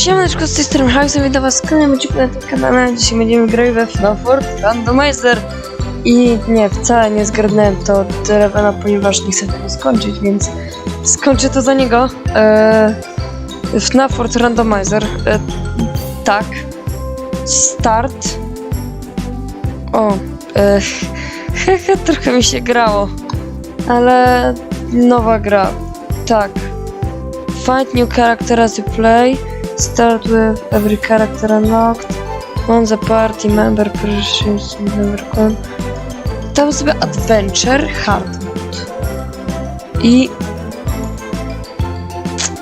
Siemaneczko, z tej strony Hajsem, witam was w kolejnym odcinku na tym kanale. Dzisiaj będziemy grać we FNAF Randomizer. I nie, wcale nie zgarnąłem to od Revena, ponieważ nie chcę tego skończyć, więc skończę to za niego. Eee, FNAF Randomizer. E, tak. Start. O, e, hehe, trochę mi się grało. Ale nowa gra. Tak. Find new character as you play. Start with every character unlocked. On the party member precious member con. Tam sobie adventure hard mode. I.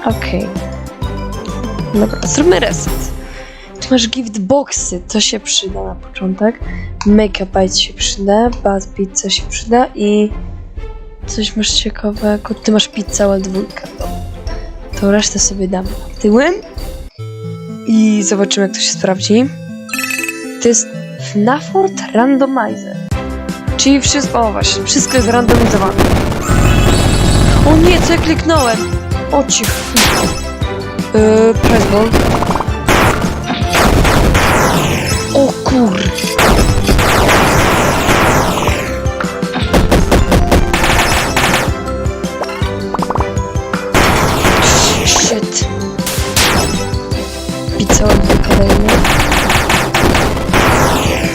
Okej. Dobra, zróbmy reset. Tu masz gift boxy, to się przyda na początek. Make bite się przyda, bad pizza się przyda i coś masz ciekawego. Ty masz pizzę L2. To resztę sobie dam tyłem. I zobaczymy, jak to się sprawdzi. To jest FNAF World Randomizer. Czyli wszystko, o właśnie, wszystko jest randomizowane. O nie, co ja kliknąłem? O cicho. Yy, pressball. O kur...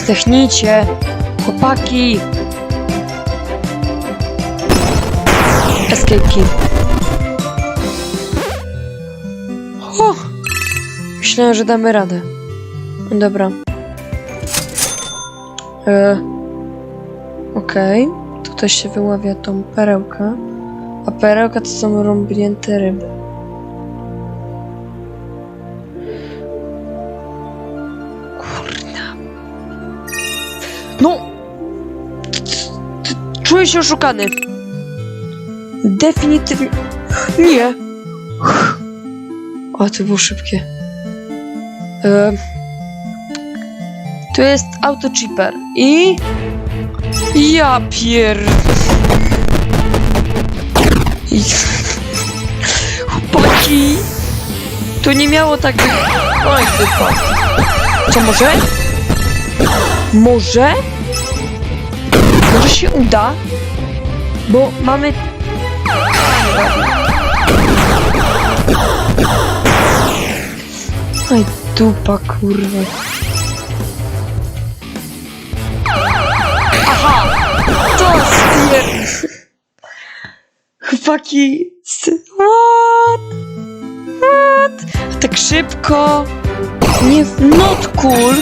Zdechnijcie! Chłopaki! Escape key. O! Myślałem, że damy radę. Dobra. E, Okej. Tutaj się wyławia tą perełkę. A perełka to są rąbnięte ryby. No! Czuję się oszukany. Definitywnie. Nie. O, to było szybkie. Tu jest autochipper i... Ja pier... Chłopaki! To nie miało tak. Oj. Co, może? Może? Może się uda? Bo mamy... Oj, dupa, kurwa. Aha! To spier... Chłopaki... What? What? Tak szybko... Nie... Not cool!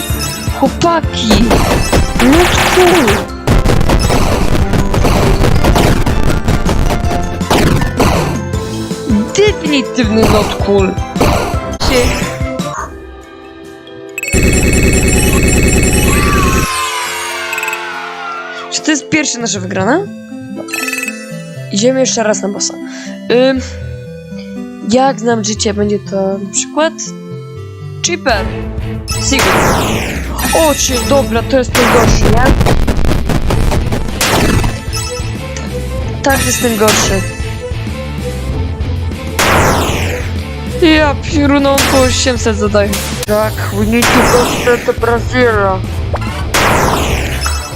Chłopaki! Not cool! Definitywny not cool! Się... Czy to jest pierwsza nasza wygrana? Idziemy jeszcze raz na bossa. Ym, jak znam życie, będzie to na przykład Chipper. Sigurd. O cię, dobra, to jest ten gorszy, nie? Tak, to jest ten gorszy. Ja pieruną po 800 zadaję. Tak, we need to go to the Brazil.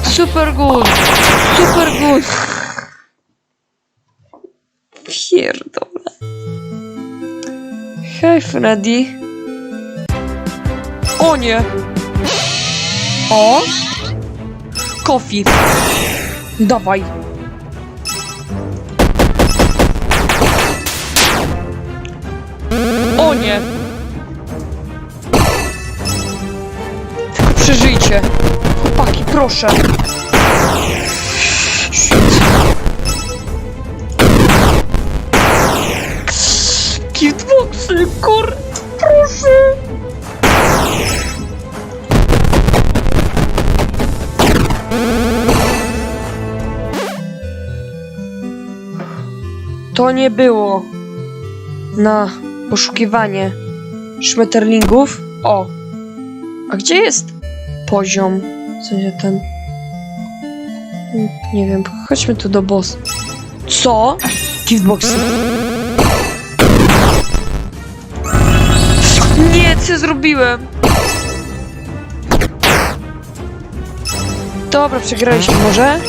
Super good. Super good. Pierdolę. Hej, Freddy. O nie. O. Kofi. Dawaj. Nie. Przeżyjcie. Chłopaki, proszę. Kitboxy, kur... Proszę. To nie było na poszukiwanie szmeterlingów. O! A gdzie jest poziom? W sensie ten... Nie wiem, chodźmy tu do boss. Co? Giftboxy. Nie, misję zrobiłem. Dobra, przegraliśmy może?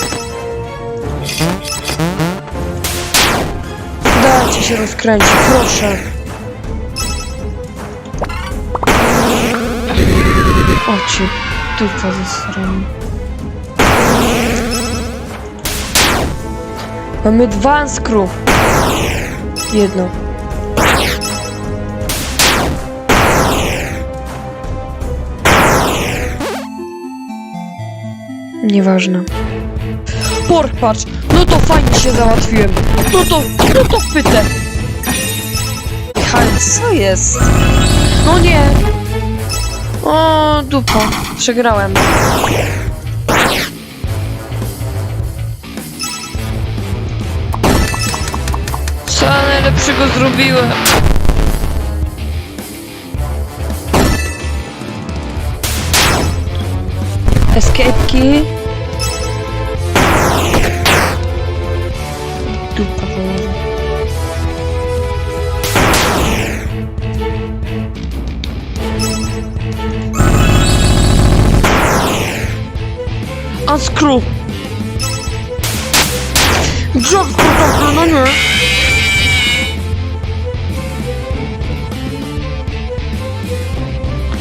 Dajcie się rozkręcić, proszę. Dupa ze strony. Mamy dwa skru. Jedno. Nieważne. Pork patrz, no to fajnie się załatwiłem. No to, no to pytę. Michał, co jest? No nie. O, dupa. Przegrałem. Co najlepszego zrobiłem? Escape key. Dupa Unscrew. Drop to no nie.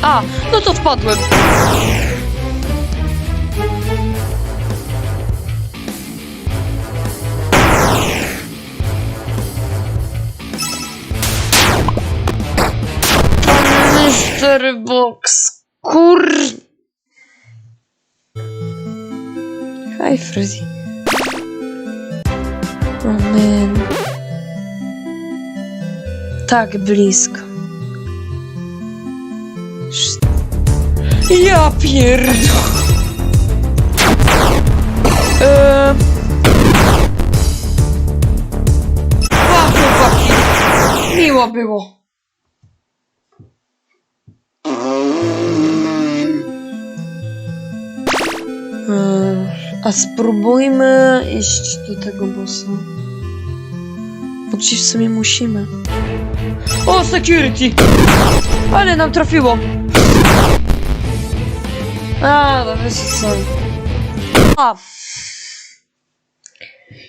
A, no to wpadłem. Mystery box. Kur... Hi. O man. Tak blisko. Ja pierdolę. Eee... Miło było. A spróbujmy iść do tego bossa. Bo gdzieś w sumie musimy. O, security! Ale nam trafiło! A, no wiecie co. A.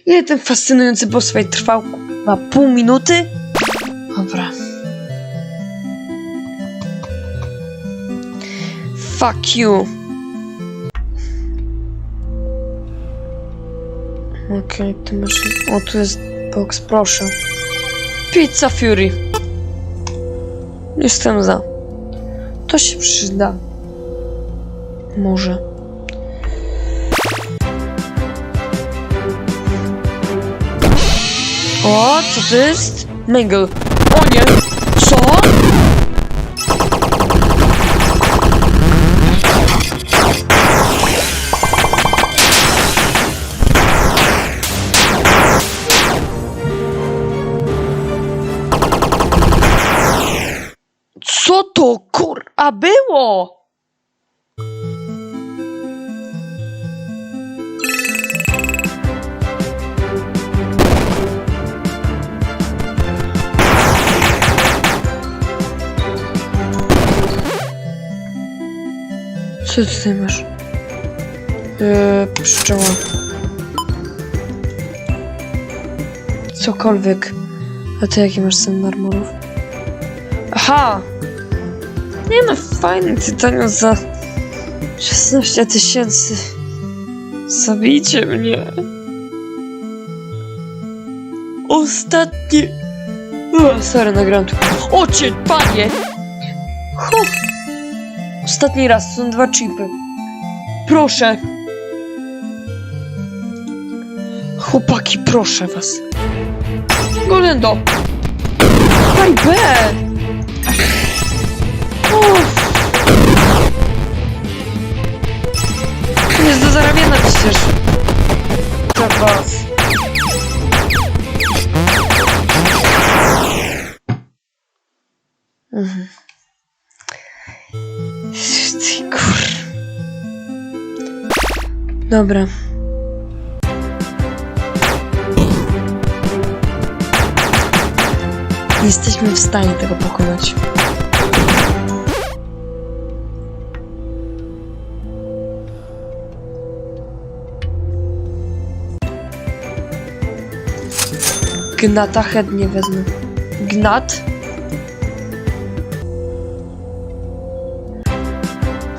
Ile ten fascynujący boss fight trwał? Na pół minuty? Dobra. Fuck you. Okej, ty masz... O, tu jest box, proszę. Pizza Fury. Jestem za. To się przyda. Może. O, co to jest? Mingle. O nie! Co A było? Co ty tutaj masz? Eee, pszczoła. Cokolwiek. A ty jaki masz sen marmurów? Aha! Nie no, fajny tytaniu za 16 tysięcy. Zabijcie mnie. Ostatni. O, sorry, nagram tu. Panie! Hu. Ostatni raz, są dwa chipy. Proszę. Chłopaki, proszę was. Golendo. Uff. Jest do zarabiania przecież. Za was. Mhm. Ty kur... Dobra. Jesteśmy w stanie tego pokonać. Gnata chętnie wezmę. Gnat?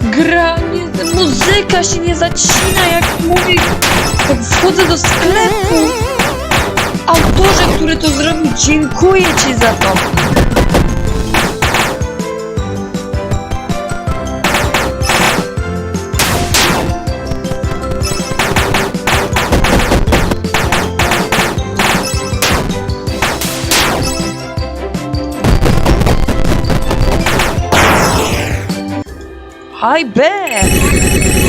Gra, nie, muzyka się nie zacina, jak mówię, wchodzę do sklepu. Autorze, który to zrobił, dziękuję ci za to. Haj B!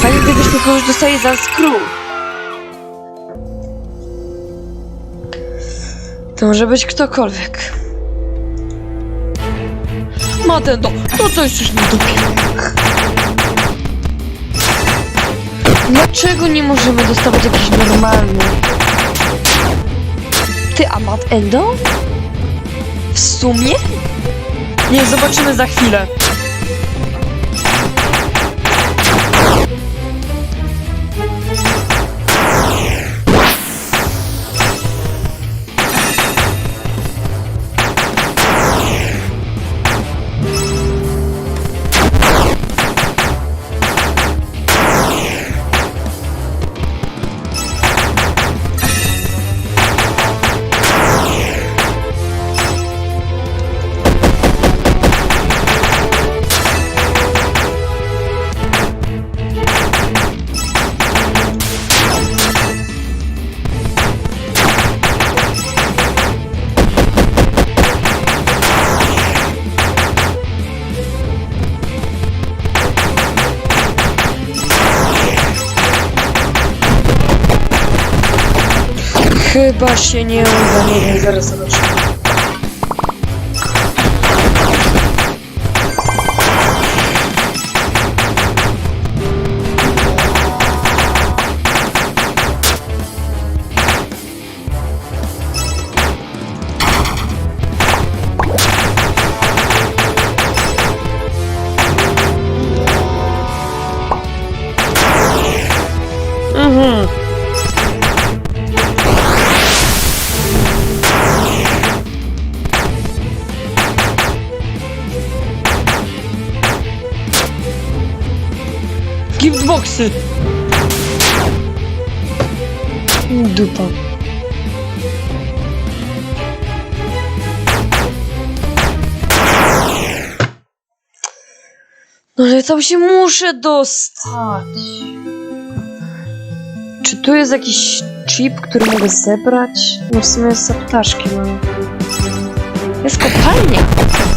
Fajnie gdybyśmy kogoś dostali za skrót. To może być ktokolwiek. Matendo, to coś już nie. Dlaczego nie możemy dostawać jakiś normalny? Ty, a Mat Endo? W sumie? Nie, zobaczymy za chwilę. Chyba się nie uda, nie wiem, zaraz zobaczymy. Giftboxy! Dupa. No ale tam się muszę dostać. Czy tu jest jakiś chip, który mogę zebrać? No w sumie jest ptaszkiem, ale... Jest kopalnia!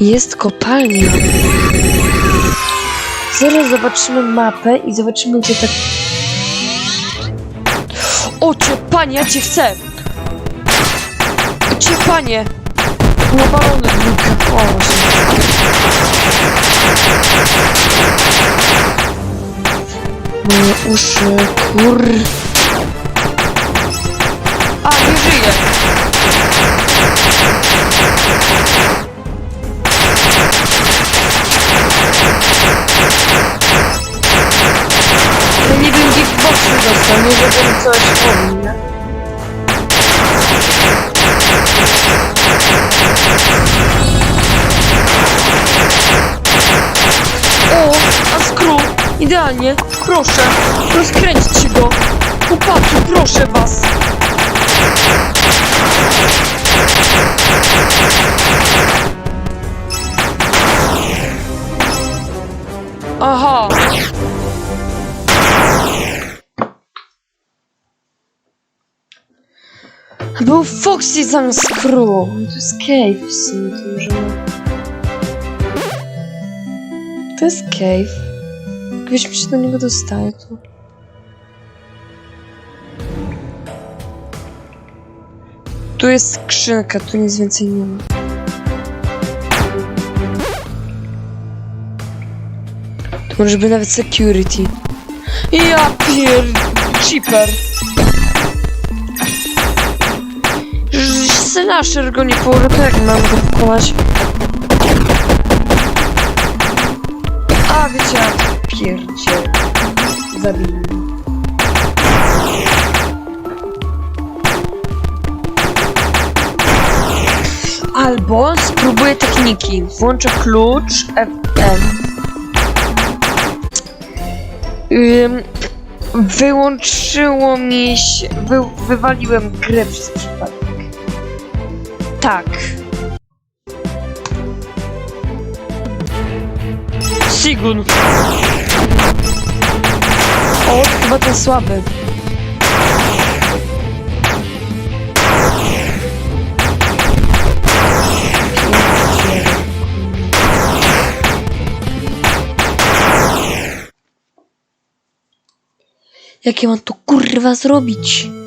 Jest kopalnia. Zaraz zobaczymy mapę i zobaczymy, gdzie tak... O, cię, panie, ja cię chcę! Cię, panie! Na balony dwójkę. O. Moje uszy, kur... A, nie dostał, może bym coś powinien. O, a skru, idealnie, proszę, rozkręćcie go. Chłopaki, proszę was. Aha. Był Foxy zamiast Screw. To jest cave w sumie, możemy... To jest cave. Jakbyśmy się do niego dostali, to... Tu jest skrzynka, tu nic więcej nie ma. Tu może być nawet security. Ja pier... Cheaper. Go nie położy, to jak mam go pokonać? A, wiecie, pierdzie. Zabili. Albo spróbuję techniki. Włączę klucz FM. Wyłączyło mi się... Wy, wywaliłem grę przez przypadek. Tak. Sigun. O, chyba ten słaby. Jak ja mam to kurwa zrobić?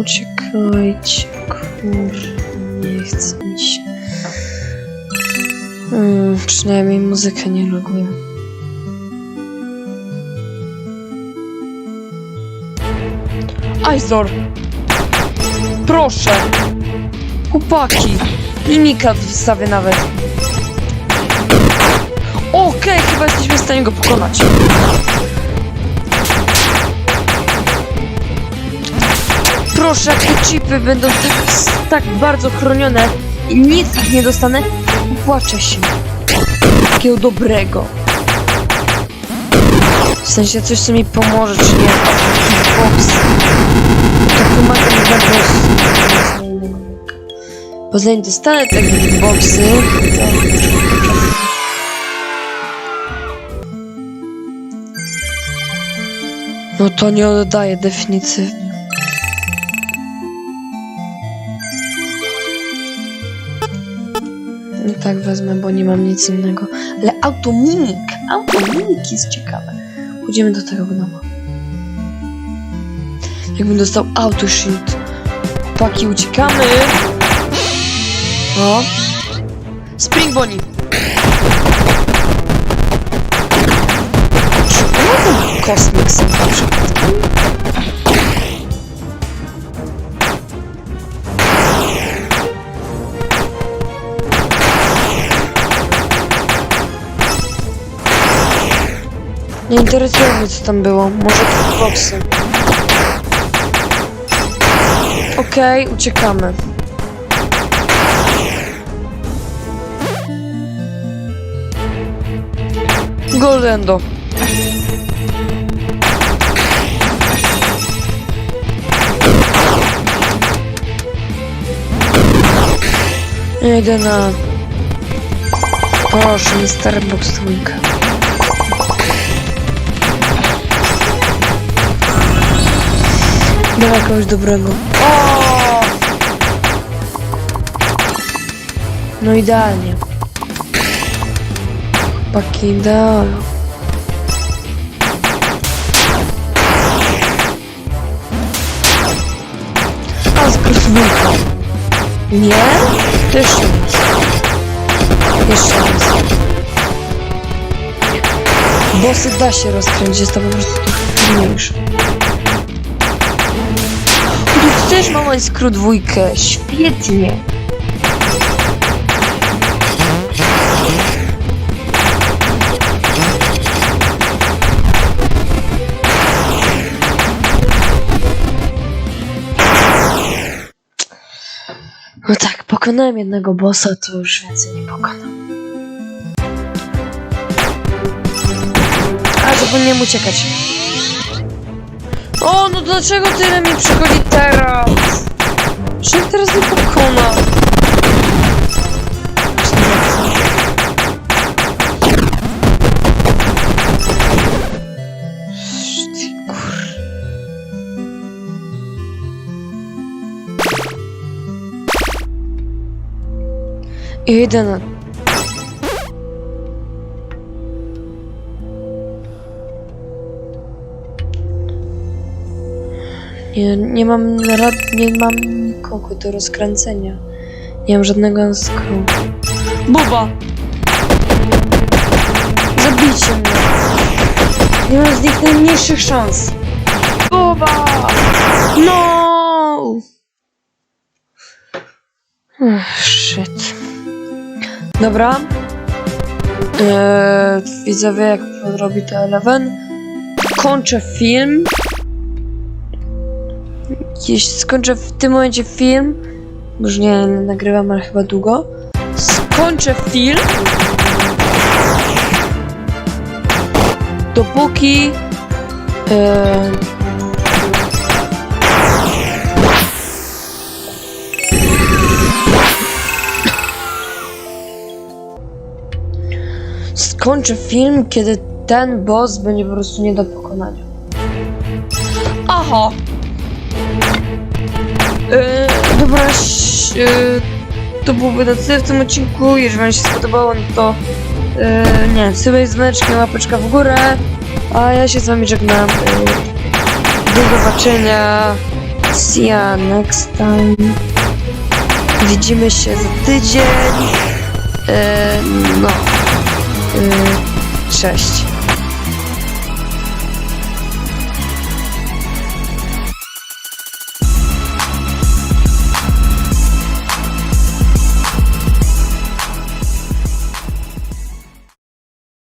Uciekajcie, kurwa, nie chce mi się. Hmm, przynajmniej muzyka nie loguje. Aizor! Proszę! Chłopaki! Mimika wstawię nawet. Okej, chyba jesteśmy w stanie go pokonać. Proszę, te chipy będą tak, tak bardzo chronione i nic ich nie dostanę, płaczę się. Takiego dobrego. W sensie coś, co mi pomoże, czy nie? Box. To pomaga mi boss. Bo zanim dostanę te boxy. No to nie oddaję definitywnie. Tak wezmę, bo nie mam nic innego. Ale automimik! Automimik jest ciekawe. Pójdziemy do tego domu. Jakbym dostał auto shield. Chłopaki, uciekamy! O! Spring Bonnie! Kosmik są na? Nie interesuje mnie co tam było. Może to boksy. Okej, uciekamy. Goldendo. Jedę na... Proszę, mi Starbucks Dawaj kogoś dobrego. O! No idealnie. Chłopaki idealnie. A skrótówka. Nie? Jeszcze raz. Jeszcze raz. Bossy da się rozkręcić, jest to po prostu trudniejsze. Też mam skrót dwójkę. Świetnie. No tak, pokonałem jednego bossa, to już więcej nie pokonam. A, zapomniałem uciekać. O, no dlaczego tyle mi przychodzi teraz? Jak teraz nie pokona? Ty Nie, nie mam rad, nie mam nikogo do rozkręcenia. Nie mam żadnego skru. Buba! Zabijcie mnie! Nie mam z nich najmniejszych szans. Buba! No! Shit. Dobra. Eee, widzowie, jak robi to Eleven. Kończę film. Jeśli skończę w tym momencie film, bo już nie nagrywam, ale chyba długo. Skończę film. Dopóki. Eee, skończę film, kiedy ten boss będzie po prostu nie do pokonania. E, dobra, e, to byłoby na tyle w tym odcinku. Jeżeli wam się spodobało, no to e, nie sobie dzwoneczkiem, łapeczka w górę. A ja się z wami żegnam. Do zobaczenia. See ya next time. Widzimy się za tydzień. No. Cześć.